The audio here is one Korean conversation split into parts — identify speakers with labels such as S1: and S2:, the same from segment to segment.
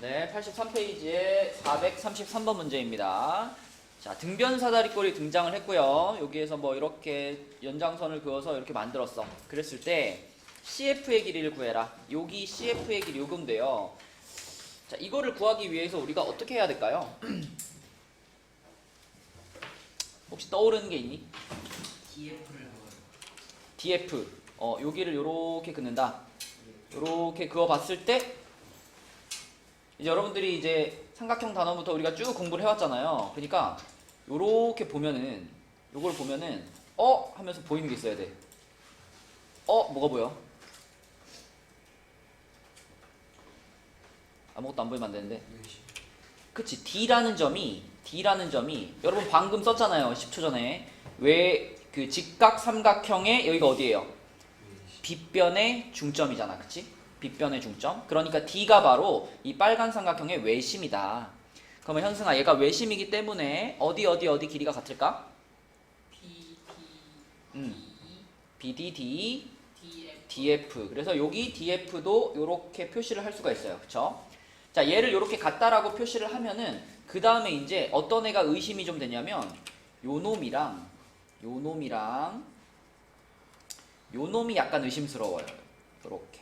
S1: 네, 83페이지의 433번 문제입니다. 자, 등변 사다리꼴이 등장을 했고요. 여기에서 뭐 이렇게 연장선을 그어서 이렇게 만들었어. 그랬을 때 CF의 길이를 구해라. 여기 CF의 길이 요금돼요. 자, 이거를 구하기 위해서 우리가 어떻게 해야 될까요? 혹시 떠오르는 게 있니?
S2: DF를.
S1: DF. 어, 여기를 요렇게 긋는다. 요렇게 그어 봤을 때 이제 여러분들이 이제 삼각형 단원부터 우리가 쭉 공부를 해왔잖아요. 그러니까 요렇게 보면은 요걸 보면은 어 하면서 보이는 게 있어야 돼. 어 뭐가 보여? 아무것도 안 보이면 안 되는데. 그치 D라는 점이 D라는 점이 여러분 방금 썼잖아요 10초 전에 왜 그 직각 삼각형의 여기가 어디예요? 빗변의 중점이잖아 그치? 빗변의 중점? 그러니까 D가 바로 이 빨간 삼각형의 외심이다. 그러면 현승아 얘가 외심이기 때문에 어디 어디 어디 길이가 같을까?
S2: T,
S1: 음,
S2: E,
S1: BDD
S2: D, F.
S1: DF 그래서 여기 DF도 이렇게 표시를 할 수가 있어요. 그쵸? 자 얘를 이렇게 같다라고 표시를 하면은 그 다음에 이제 어떤 애가 의심이 좀 되냐면 요 놈이랑 요 놈이랑 요 놈이 약간 의심스러워요. 요렇게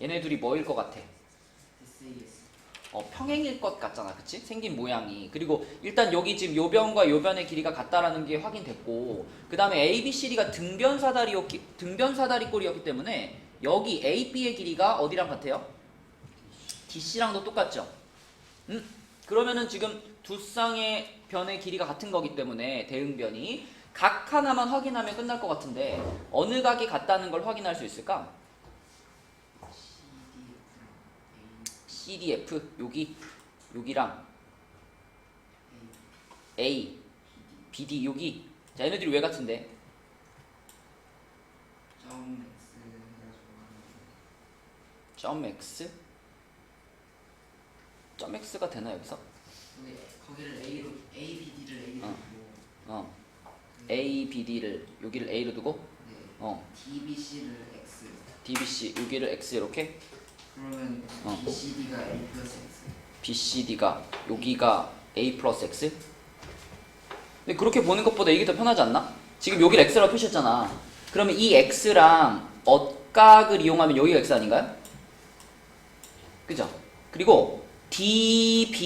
S1: 얘네 둘이 뭐일 것 같아? 어, 평행일 것 같잖아, 그치? 생긴 모양이. 그리고 일단 여기 지금 요 변과 요 변의 길이가 같다라는 게 확인됐고, 그 다음에 A, B, C, D가 등변 사다리였기, 등변 사다리꼴이었기 때문에 여기 A, B의 길이가 어디랑 같아요? D, C랑도 똑같죠? 음? 그러면은 지금 두 쌍의 변의 길이가 같은 거기 때문에 대응변이 각 하나만 확인하면 끝날 것 같은데 어느 각이 같다는 걸 확인할 수 있을까? CDF 여기 여기랑 A, BD 여기 자 얘네들이 왜 같은데?
S2: 점 X?
S1: 점 X가 되나 여기서?
S2: 거기 거기를 A로 A, B, D를 A로
S1: 어.
S2: 두고
S1: 어 A, BD를 여기를 A로 두고
S2: 네.
S1: 어
S2: D, B, C를 X.
S1: DBC 여기를 X 이렇게
S2: 그러면
S1: 어.
S2: B, C, D가 A 플러스 X.
S1: BCD가 여기가 A 플러스 X? 근데 그렇게 보는 것보다 이게 더 편하지 않나? 지금 여기를 X라고 표시했잖아 그러면 이 X랑 엇각을 이용하면 여기가 X 아닌가요? 그죠? 그리고 DBF라는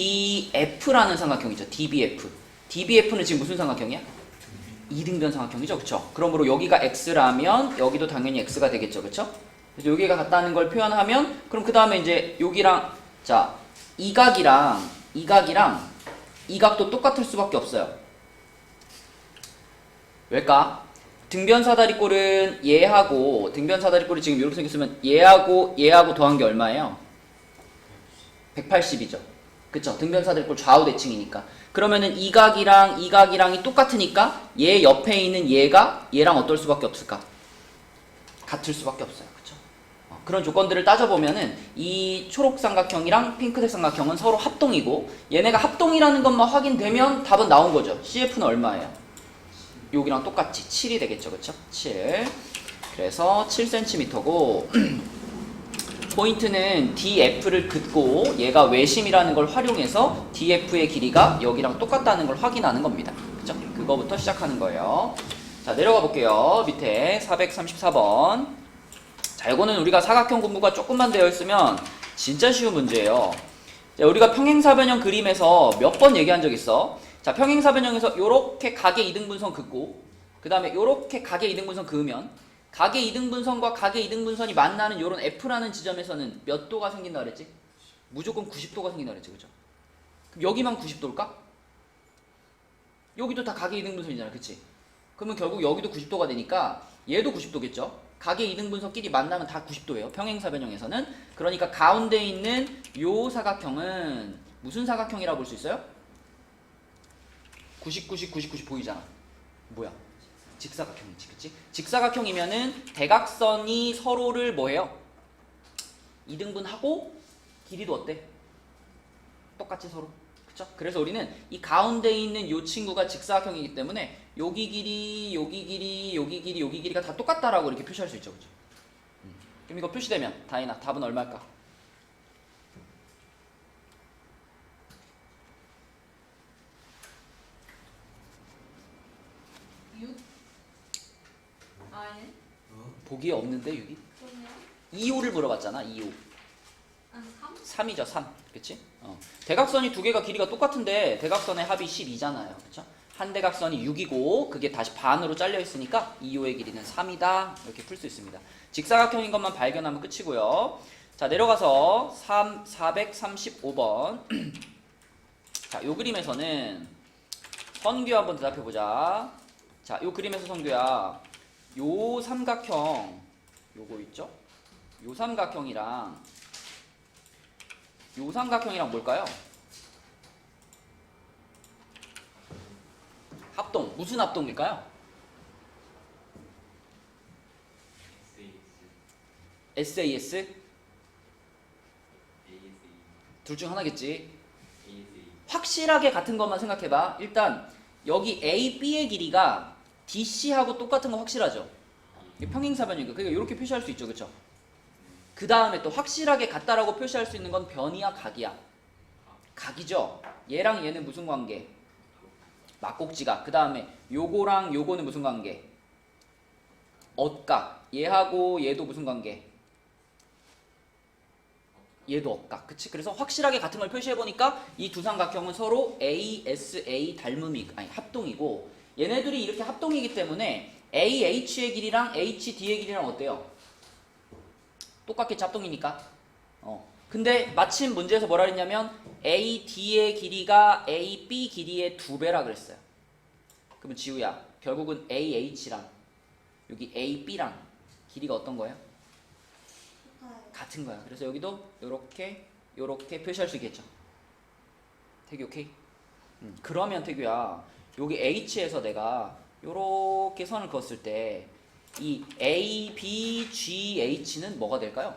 S1: 삼각형 있죠 DBF DBF는 지금 무슨 삼각형이야? 이등변 삼각형이죠 그쵸? 그러므로 여기가 X라면 여기도 당연히 X가 되겠죠 그쵸? 그래서 여기가 같다는 걸 표현하면 그럼 그 다음에 이제 여기랑 자 이각이랑 이각이랑 이각도 똑같을 수밖에 없어요. 왜일까? 등변 사다리꼴은 얘하고 등변 사다리꼴이 지금 이렇게 생겼으면 얘하고 얘하고 더한 게 얼마예요? 180이죠. 그쵸? 등변 사다리꼴 좌우 대칭이니까. 그러면은 이각이랑 이각이랑이 똑같으니까 얘 옆에 있는 얘가 얘랑 어떨 수밖에 없을까? 같을 수밖에 없어요. 그런 조건들을 따져보면은 이 초록 삼각형이랑 핑크색 삼각형은 서로 합동이고 얘네가 합동이라는 것만 확인되면 답은 나온 거죠. CF는 얼마예요? 여기랑 똑같이 7이 되겠죠. 그쵸? 7. 그래서 7cm고 포인트는 DF를 긋고 얘가 외심이라는 걸 활용해서 DF의 길이가 여기랑 똑같다는 걸 확인하는 겁니다. 그쵸? 그거부터 시작하는 거예요. 자, 내려가 볼게요. 밑에 434번. 자, 이거는 우리가 사각형 공부가 조금만 되어 있으면 진짜 쉬운 문제예요. 자, 우리가 평행사변형 그림에서 몇 번 얘기한 적 있어. 자, 평행사변형에서 요렇게 각의 이등분선 긋고 그 다음에 요렇게 각의 이등분선 그으면 각의 이등분선과 각의 이등분선이 만나는 요런 F라는 지점에서는 몇 도가 생긴다 그랬지? 무조건 90도가 생긴다 그랬지, 그죠? 그럼 여기만 90도일까? 여기도 다 각의 이등분선이잖아, 그치? 그러면 결국 여기도 90도가 되니까 얘도 90도겠죠? 각의 이등분선끼리 만나면 다 90도예요. 평행사변형에서는. 그러니까 가운데 있는 요 사각형은 무슨 사각형이라고 볼 수 있어요? 90, 90, 90, 90 보이잖아. 뭐야? 직사각형이지, 그치? 직사각형이면은 대각선이 서로를 뭐해요? 이등분하고 길이도 어때? 똑같이 서로. 그죠? 그래서 우리는 이 가운데 있는 이 친구가 직사각형이기 때문에 여기 길이, 여기 길이, 여기 길이, 여기 길이가 다 똑같다라고 이렇게 표시할 수 있죠. 그죠? 음. 그럼 이거 표시되면 다이나 답은 얼마일까? 아니. 어? 보기에 없는데
S3: 6이?
S1: 2호를 물어봤잖아 2호
S3: 3?
S1: 3이죠 3 그치? 어. 대각선이 두 개가 길이가 똑같은데 대각선의 합이 12잖아요 그쵸? 한 대각선이 6이고 그게 다시 반으로 잘려 있으니까 2호의 길이는 3이다 이렇게 풀 수 있습니다 직사각형인 것만 발견하면 끝이고요 자 내려가서 3, 435번 자 요 그림에서는 선규 한번 대답해 보자 자 요 그림에서 선규야 요 삼각형 요거 있죠? 요 삼각형이랑 요 삼각형이랑 뭘까요? 합동 무슨 합동일까요? SAS 둘 중 하나겠지. 확실하게 같은 것만 생각해봐. 일단 여기 A, B의 길이가 DC하고 똑같은 거 확실하죠. 평행사변이니까 그러니까 이렇게 표시할 수 있죠, 그렇죠? 그 다음에 또 확실하게 같다라고 표시할 수 있는 건 변이야, 각이야. 각이죠. 얘랑 얘는 무슨 관계? 막곡지각. 그 다음에 요거랑 요거는 무슨 관계? 엇각. 얘하고 얘도 무슨 관계? 얘도 엇각. 그치? 그래서 확실하게 같은 걸 표시해 보니까 이 두 삼각형은 서로 ASA 닮음이 아니 합동이고 얘네들이 이렇게 합동이기 때문에 AH의 길이랑 HD의 길이랑 어때요? 똑같겠지 합동이니까. 어. 근데 마침 문제에서 뭐라 그랬냐면 AD의 길이가 AB 길이의 두 배라 그랬어요. 그러면 지우야 결국은 AH랑 여기 AB랑 길이가 어떤 거예요? 같은 거야. 그래서 여기도 요렇게 요렇게 표시할 수 있겠죠. 태규 오케이? 음, 그러면 태규야 여기 H에서 내가 요렇게 선을 그었을 때 이 A, B, G, H는 뭐가 될까요?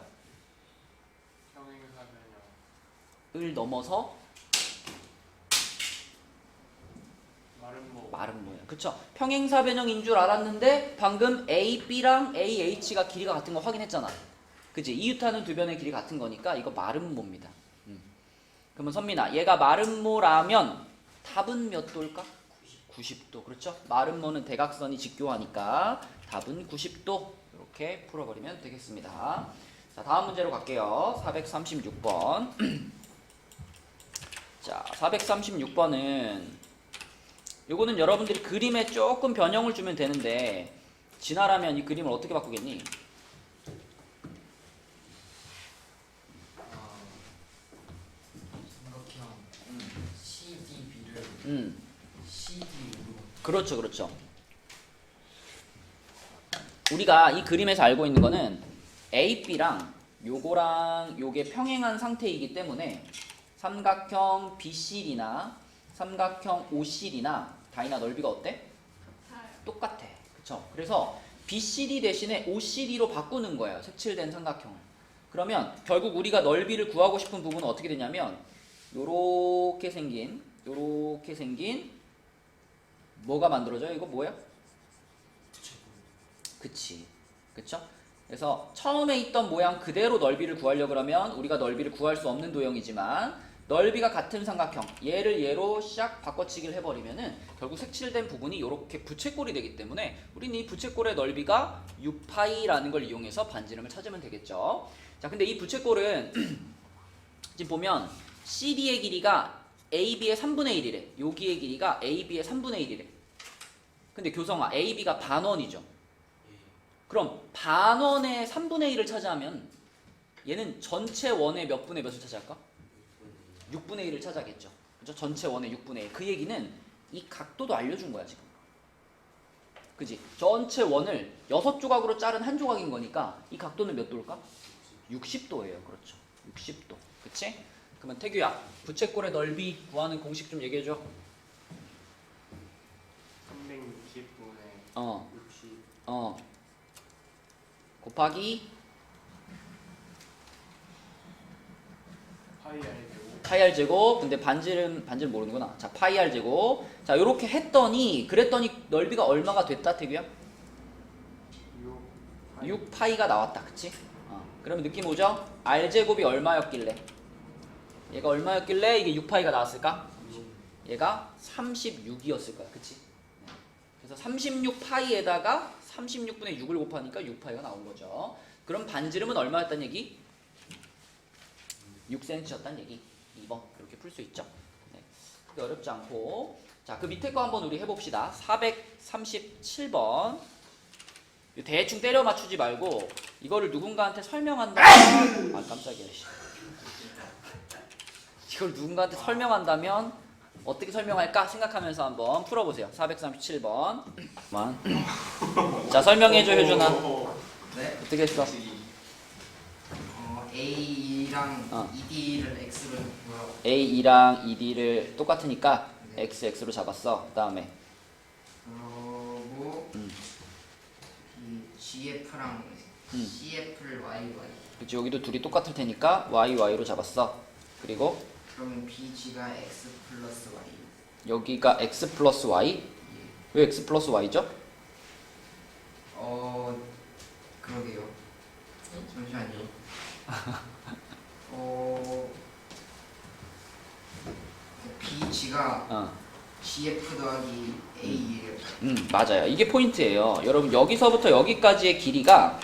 S1: 을 넘어서 마른 모양. 그쵸? 평행사 변형인 줄 알았는데 방금 A, B랑 A, H가 길이가 같은 거 확인했잖아. 그지? 이유타는 두 변의 길이 같은 거니까 이거 마름모입니다. 음. 그러면 선민아, 얘가 마름모라면 답은 몇 도일까? 90도. 그렇죠? 마름모는 대각선이 직교하니까 답은 90도. 이렇게 풀어버리면 되겠습니다. 자, 다음 문제로 갈게요. 436번. 자, 436번은 요거는 여러분들이 그림에 조금 변형을 주면 되는데 진화라면 이 그림을 어떻게 바꾸겠니?
S2: 삼각형 CDB를
S1: 음,
S2: CD로
S1: 그렇죠, 그렇죠. 우리가 이 그림에서 알고 있는 거는 A, B랑 요거랑 요게 평행한 상태이기 때문에 삼각형 BC이나 삼각형 OC이나 다이나 넓이가 어때? 똑같아. 그쵸? 그래서 BCD 대신에 OCD로 바꾸는 거예요. 색칠된 삼각형을. 그러면 결국 우리가 넓이를 구하고 싶은 부분은 어떻게 되냐면 요렇게 생긴 요렇게 생긴 뭐가 만들어져요? 이거 뭐야? 그치. 그쵸? 그래서 처음에 있던 모양 그대로 넓이를 구하려 그러면 우리가 넓이를 구할 수 없는 도형이지만 넓이가 같은 삼각형 얘를 얘로 샥 바꿔치기를 해버리면은 결국 색칠된 부분이 이렇게 부채꼴이 되기 때문에 우리는 이 부채꼴의 넓이가 6파이라는 걸 이용해서 반지름을 찾으면 되겠죠. 자, 근데 이 부채꼴은 지금 보면 CD의 길이가 AB의 3분의 1이래. 여기의 길이가 AB의 3분의 1이래. 근데 교성아, AB가 반원이죠. 그럼 반원의 3분의 1을 차지하면 얘는 전체 원의 몇 분의 몇을 차지할까? 6분의 1을 차지하겠죠. 그죠? 전체 원의 6분의 1. 그 얘기는 이 각도도 알려준 거야, 지금. 그지? 전체 원을 6조각으로 자른 한 조각인 거니까 이 각도는 몇 도일까? 60도예요. 그렇죠. 60도. 그치? 그러면 태규야, 부채꼴의 넓이 구하는 공식 좀 얘기해줘.
S4: 360분의
S1: 어,
S4: 60
S1: 어. 곱하기
S4: 파이 r 되고
S1: 파이 r 제곱. 근데 반지름 반지름 모르는구나. 자 파이 r 제곱. 자 요렇게 했더니 그랬더니 넓이가 얼마가 됐다 태규야?
S4: 6 파이.
S1: 6 파이가 나왔다 그치? 어. 그러면 느낌 오죠? r 제곱이 얼마였길래? 얘가 얼마였길래 이게 6 파이가 나왔을까? 얘가 36이었을 거야 그치? 네. 그래서 36 파이에다가 36분의 6을 곱하니까 6파이가 나온 거죠. 그럼 반지름은 얼마였단 얘기? 6cm였단 얘기. 2번 이렇게 풀 수 있죠. 네. 어렵지 않고 자 그 밑에 거 한번 우리 해봅시다. 437번 대충 때려 맞추지 말고 이거를 누군가한테 설명한다면 아 깜짝이야. 씨. 이걸 누군가한테 설명한다면 어떻게 설명할까 생각하면서 한번 풀어보세요. 437번. 자 설명해줘 효준아.
S2: 네.
S1: 어떻게 했어?
S2: 어, A랑
S1: 어.
S2: ED를 X로 했고요.
S1: A2랑 ED를 똑같으니까
S2: 네.
S1: X, X로 잡았어. 그 다음에
S2: 그리고
S1: 음.
S2: 이 GF랑
S1: 음.
S2: CF를 Y Y.
S1: 그치 여기도 둘이 똑같을 테니까 Y, Y로 잡았어. 그리고
S2: 그러면 BG가 X 플러스 Y.
S1: 여기가 X 플러스 Y.
S2: 예.
S1: 왜 X 플러스 Y죠?
S2: 어 그러게요. 잠시만요. 어 BG가
S1: 어.
S2: GF 더하기 A예요.
S1: 음, 맞아요. 이게 포인트예요. 여러분 여기서부터 여기까지의 길이가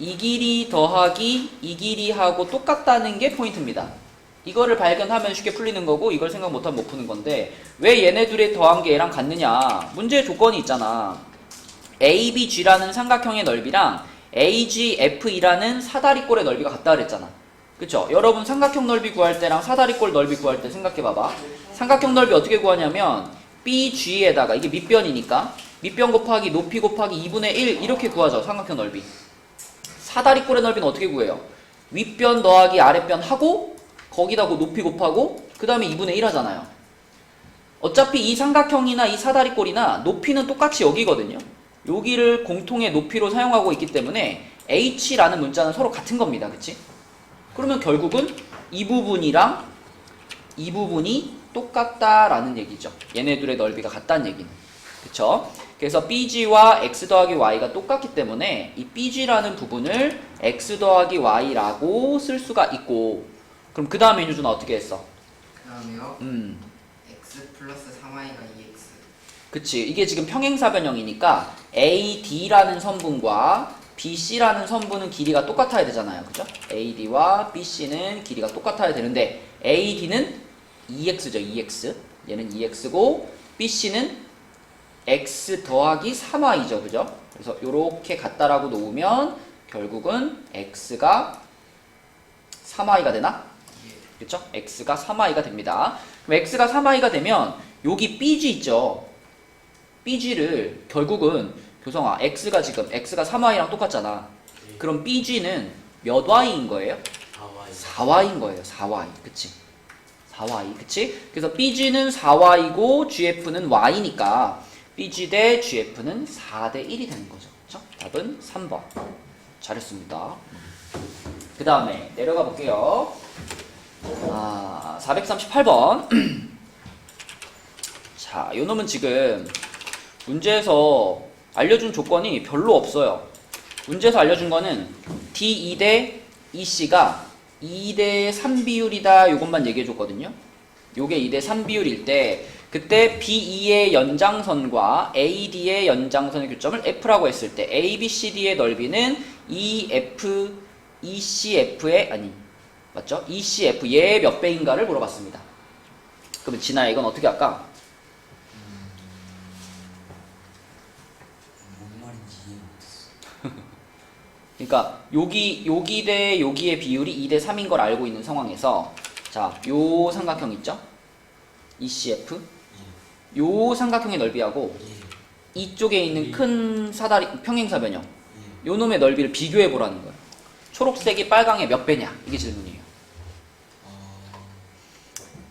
S1: 이 길이 더하기 이 길이하고 똑같다는 게 포인트입니다. 이거를 발견하면 쉽게 풀리는 거고 이걸 생각 못하면 못 푸는 건데 왜 얘네 둘이 더한 게 얘랑 같느냐? 문제의 조건이 있잖아. ABG라는 삼각형의 넓이랑 AGFE라는 사다리꼴의 넓이가 같다 그랬잖아. 그쵸? 여러분 삼각형 넓이 구할 때랑 사다리꼴 넓이 구할 때 생각해 봐봐. 삼각형 넓이 어떻게 구하냐면 BG에다가 이게 밑변이니까 밑변 곱하기 높이 곱하기 2분의 1 이렇게 구하죠 삼각형 넓이. 사다리꼴의 넓이는 어떻게 구해요? 윗변 더하기 아랫변 하고 거기다 그 높이 곱하고 그 다음에 2분의 1 하잖아요. 어차피 이 삼각형이나 이 사다리꼴이나 높이는 똑같이 여기거든요. 여기를 공통의 높이로 사용하고 있기 때문에 h라는 문자는 서로 같은 겁니다. 그치? 그러면 결국은 이 부분이랑 이 부분이 똑같다라는 얘기죠. 얘네들의 넓이가 같다는 얘기는. 그쵸? 그래서 BG와 X 더하기 Y가 똑같기 때문에 이 BG라는 부분을 X 더하기 Y라고 쓸 수가 있고 그럼 그 다음에 유준아 어떻게 했어?
S2: 그 다음에요.
S1: 음,
S2: X 플러스 3Y가 2X.
S1: 그치. 이게 지금 평행사 변형이니까 AD라는 선분과 BC라는 선분은 길이가 똑같아야 되잖아요. 그죠? AD와 BC는 길이가 똑같아야 되는데 AD는 2X죠. 2X. 얘는 2X고 BC는 X 더하기 3Y죠. 그죠? 그래서 이렇게 같다라고 놓으면 결국은 X가 3Y가 되나?
S2: 예.
S1: 그쵸? x가 3i가 됩니다. 그럼 x가 3i가 되면 여기 bg 있죠? bg를 결국은 교성아 x가 지금 x가 3i랑 똑같잖아. 그럼 bg는 몇 y인 거예요? 4y인 거예요. 4y. 그치? 4y. 그치? 그래서 bg는 4y고 gf는 y니까 bg 대 gf는 4 대 1이 되는 거죠. 그쵸? 답은 3번. 잘했습니다. 그 다음에 내려가 볼게요. 아, 438번. 자, 요 놈은 지금 문제에서 알려준 조건이 별로 없어요. 문제에서 알려준 거는 D2 대 EC가 2대 3 비율이다. 요것만 얘기해 줬거든요. 요게 2대 3 비율일 때 그때 B2의 연장선과 AD의 연장선의 교점을 F라고 했을 때 ABCD의 넓이는 EF ECF의 아니 맞죠? ECF 얘의 몇 배인가를 물어봤습니다. 그러면 진아야 이건 어떻게 할까? 그러니까 여기 여기 대 여기의 비율이 2대 3인 걸 알고 있는 상황에서 자, 요 삼각형 있죠? ECF 요 삼각형의 넓이하고
S2: 예.
S1: 이쪽에 있는 큰 사다리 평행사변형
S2: 예.
S1: 요 놈의 넓이를 비교해 보라는 거예요. 초록색이 빨강의 몇 배냐? 이게 질문이에요.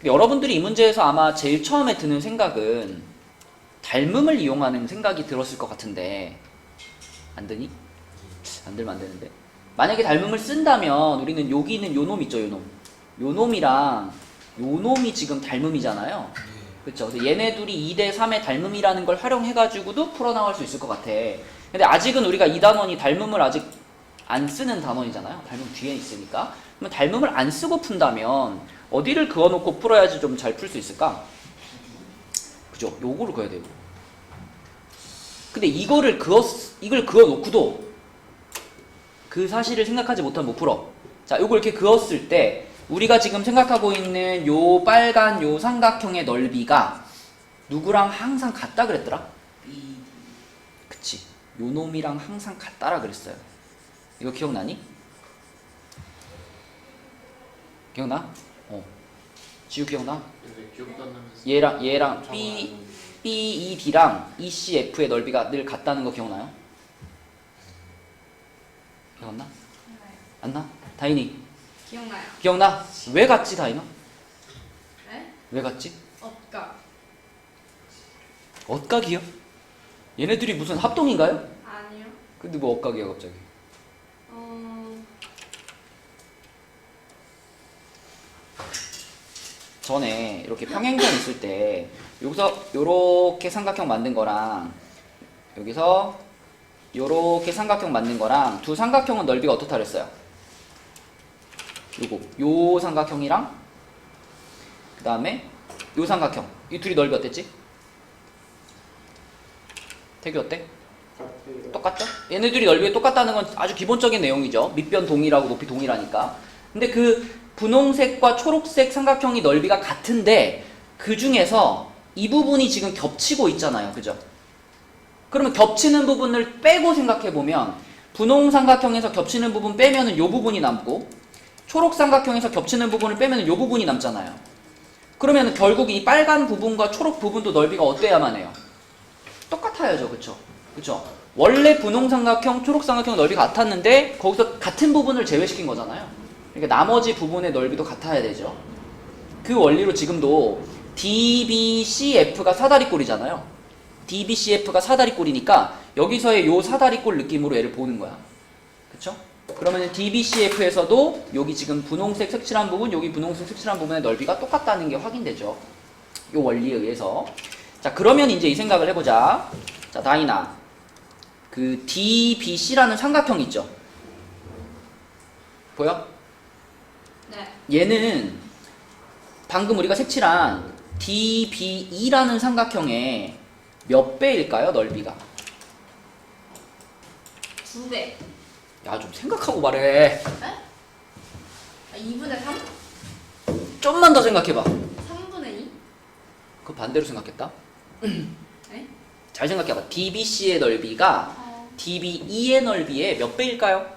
S1: 여러분들이 이 문제에서 아마 제일 처음에 드는 생각은 닮음을 이용하는 생각이 들었을 것 같은데 안 드니? 안 들면 안 되는데 만약에 닮음을 쓴다면 우리는 여기 있는 요놈 있죠 요 놈. 요 놈이랑 요 놈이 지금 닮음이잖아요. 그렇죠. 그래서 얘네 둘이 2대 3의 닮음이라는 걸 활용해가지고도 풀어나갈 수 있을 것 같아. 근데 아직은 우리가 이 단원이 닮음을 아직 안 쓰는 단원이잖아요. 닮음 뒤에 있으니까. 그러면 닮음을 안 쓰고 푼다면 어디를 그어놓고 풀어야지 좀 잘 풀 수 있을까? 그죠? 요거를 그어야 돼요. 근데 이거를 그어 이걸 그어 놓고도 그 사실을 생각하지 못하면 못 풀어. 자, 요걸 이렇게 그었을 때 우리가 지금 생각하고 있는 요 빨간 요 삼각형의 넓이가 누구랑 항상 같다 그랬더라? 그치. 요 놈이랑 항상 같다라 그랬어요. 이거 기억나니? 기억나? 어. 지우 기억나?
S4: 안 나면서
S1: 얘랑 얘랑 B B E D랑 E C F의 넓이가 늘 같다는 거 기억나요? 기억나? 안 나? 다인이
S3: 기억나요?
S1: 기억나? 왜 같지 다인아?
S3: 네?
S1: 왜 같지?
S3: 없가.
S1: 엇각이요? 얘네들이 무슨 합동인가요?
S3: 아니요.
S1: 근데 뭐 엇각이야 갑자기? 전에 이렇게 평행선 있을 때 여기서 요렇게 삼각형 만든 거랑 여기서 요렇게 삼각형 만든 거랑 두 삼각형은 넓이가 어떻다 그랬어요? 요거 요 삼각형이랑 그 다음에 요 삼각형 이 둘이 넓이 어땠지? 태규 어때? 똑같죠? 얘네들이 넓이가 똑같다는 건 아주 기본적인 내용이죠. 밑변 동일하고 높이 동일하니까. 근데 그 분홍색과 초록색 삼각형이 넓이가 같은데 그 중에서 이 부분이 지금 겹치고 있잖아요. 그죠? 그러면 겹치는 부분을 빼고 생각해 보면 분홍 삼각형에서 겹치는 부분 빼면은 요 부분이 남고 초록 삼각형에서 겹치는 부분을 빼면은 요 부분이 남잖아요. 그러면 결국 이 빨간 부분과 초록 부분도 넓이가 어때야만 해요? 똑같아야죠. 그쵸? 그쵸? 원래 분홍 삼각형, 초록 삼각형 넓이 같았는데 거기서 같은 부분을 제외시킨 거잖아요. 그러니까 나머지 부분의 넓이도 같아야 되죠. 그 원리로 지금도 DBCF가 사다리꼴이잖아요. DBCF가 사다리꼴이니까 여기서의 요 사다리꼴 느낌으로 얘를 보는 거야. 그쵸? 그러면 DBCF에서도 여기 지금 분홍색 색칠한 부분, 여기 분홍색 색칠한 부분의 넓이가 똑같다는 게 확인되죠. 요 원리에 의해서. 자, 그러면 이제 이 생각을 해보자. 자, 다이나. 그 DBC라는 삼각형 있죠? 보여?
S3: 네.
S1: 얘는 방금 우리가 색칠한 DBE라는 삼각형의 몇 배일까요, 넓이가?
S3: 두 배.
S1: 야, 좀 생각하고 말해.
S3: 아, 2분의 3?
S1: 좀만 더 생각해봐.
S3: 3분의 2?
S1: 그 반대로 생각했다.
S3: 네?
S1: 잘 생각해봐. DBC의 넓이가
S3: 어.
S1: DBE의 넓이의 몇 배일까요?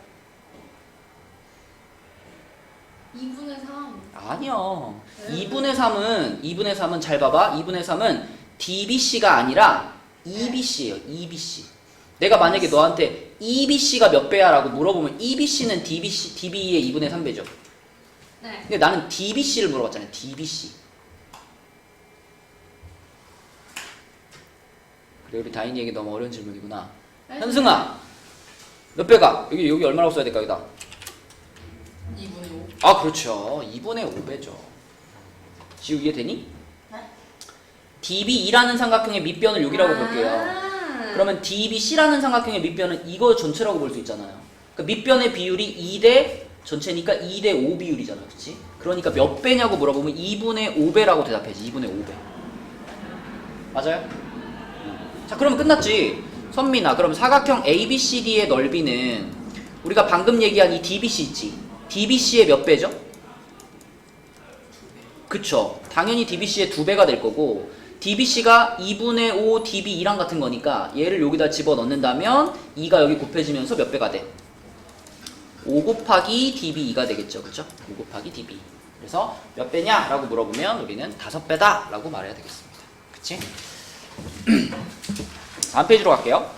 S3: 2분의 3.
S1: 아니요.
S3: 네.
S1: 2분의 3은 2분의 3은 잘 봐봐. 2분의 3은 DBC가 아니라 EBC예요. EBC. 내가 만약에 너한테 EBC가 몇 배야라고 물어보면 EBC는 DBC, DBE의 2분의 3배죠.
S3: 네.
S1: 근데 나는 DBC를 물어봤잖아요. DBC. 그래 우리 다인이에게 너무 어려운 질문이구나.
S3: 네.
S1: 현승아, 몇 배가? 여기 여기 얼마라고 써야 될까 여기다?
S3: 2분의 5.
S1: 아 그렇죠. 2분의 5배죠. 지우 이해되니?
S3: 네.
S1: DB2라는 삼각형의 밑변을 여기라고 볼게요.
S3: 아.
S1: 그러면 DBC라는 삼각형의 밑변은 이거 전체라고 볼 수 있잖아요. 그 밑변의 비율이 2대 전체니까 2대 5 비율이잖아. 그렇지? 그러니까 몇 배냐고 물어보면 2분의 5배라고 대답해야지. 2분의 5배. 맞아요? 자, 그러면 끝났지. 선민아, 그럼 사각형 ABCD의 넓이는 우리가 방금 얘기한 이 DBC 있지? DBC의 몇 배죠? 그쵸. 당연히 DBC의 두 배가 될 거고, DBC가 2분의 5 DB2랑 같은 거니까, 얘를 여기다 집어 넣는다면, 2가 여기 곱해지면서 몇 배가 돼? 5 곱하기 DB2가 되겠죠. 그죠? 5 곱하기 DB. 그래서 몇 배냐? 라고 물어보면 우리는 다섯 배다! 라고 말해야 되겠습니다. 그치? 다음 페이지로 갈게요.